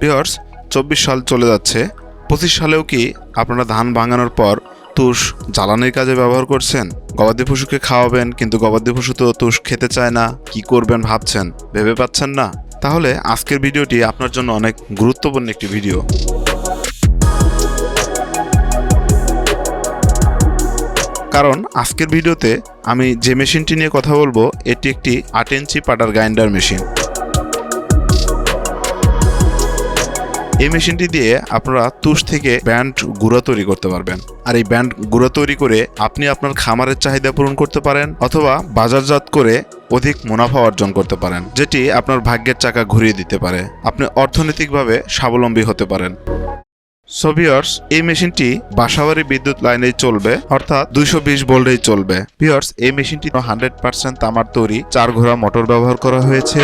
Pears চব্বিশ সাল চলে যাচ্ছে। পঁচিশ সালেও কি আপনারা ধান ভাঙানোর পর তুষ জ্বালানির কাজে ব্যবহার করছেন? গবাদি পশুকে খাওয়াবেন, কিন্তু গবাদি পশু তো তুষ খেতে চায় না। কি করবেন ভাবছেন? ভেবে পাচ্ছেন না? তাহলে আজকের ভিডিওটি আপনার জন্য অনেক গুরুত্বপূর্ণ একটি ভিডিও। কারণ আজকের ভিডিওতে আমি যে মেশিনটি নিয়ে কথা বলব, এটি একটি আট ইঞ্চি পাটার গ্রাইন্ডার মেশিন। এই মেশিনটি দিয়ে আপনারা তুষ থেকে ব্যান্ড গুঁড়া তৈরি করতে পারবেন। আর এই ব্যান্ড গুঁড়া তৈরি করে আপনি আপনার খামারের চাহিদা পূরণ করতে পারেন অথবা বাজারজাত করে অধিক মুনাফা অর্জন করতে পারেন, যেটি আপনার ভাগ্যের চাকা ঘুরিয়ে দিতে পারে। আপনি অর্থনৈতিকভাবে স্বাবলম্বী হতে পারেন। সোভিয়ার্স এই মেশিনটি বাসাবাড়ি বিদ্যুৎ লাইনেই চলবে, অর্থাৎ দুইশো বিশ ভোল্টেই চলবে। পিয়ার্স এই মেশিনটি হান্ড্রেড পার্সেন্ট তামার তৈরি চার ঘোড়া মোটর ব্যবহার করা হয়েছে।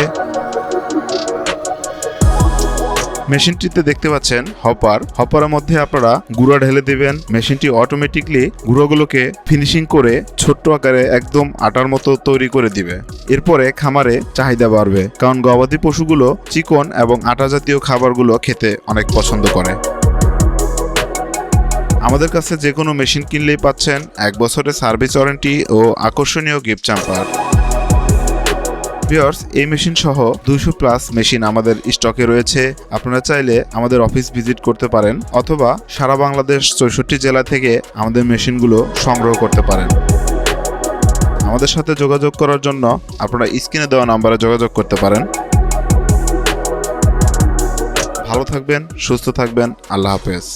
মেশিনটিতে দেখতে পাচ্ছেন হপার। হপারের মধ্যে আপনারা গুঁড়া ঢেলে দিবেন। মেশিনটি অটোমেটিকলি গুঁড়োগুলোকে ফিনিশিং করে ছোট্ট আকারে একদম আটার মতো তৈরি করে দিবে। এরপরে খামারে চাহিদা বাড়বে। কারণ গবাদি পশুগুলো চিকন এবং আটা জাতীয় খাবারগুলো খেতে অনেক পছন্দ করে। আমাদের কাছে যে কোনো মেশিন কিনলেই পাচ্ছেন এক বছরের সার্ভিস ওয়ারেন্টি ও আকর্ষণীয় গিফট চাম্পার ভিওর্স এই মেশিন সহ দুইশো প্লাস মেশিন আমাদের স্টকে রয়েছে। আপনারা চাইলে আমাদের অফিস ভিজিট করতে পারেন, অথবা সারা বাংলাদেশ চৌষট্টি জেলা থেকে আমাদের মেশিনগুলো সংগ্রহ করতে পারেন। আমাদের সাথে যোগাযোগ করার জন্য আপনারা স্ক্রিনে দেওয়া নাম্বারে যোগাযোগ করতে পারেন। ভালো থাকবেন, সুস্থ থাকবেন, আল্লাহ হাফেজ।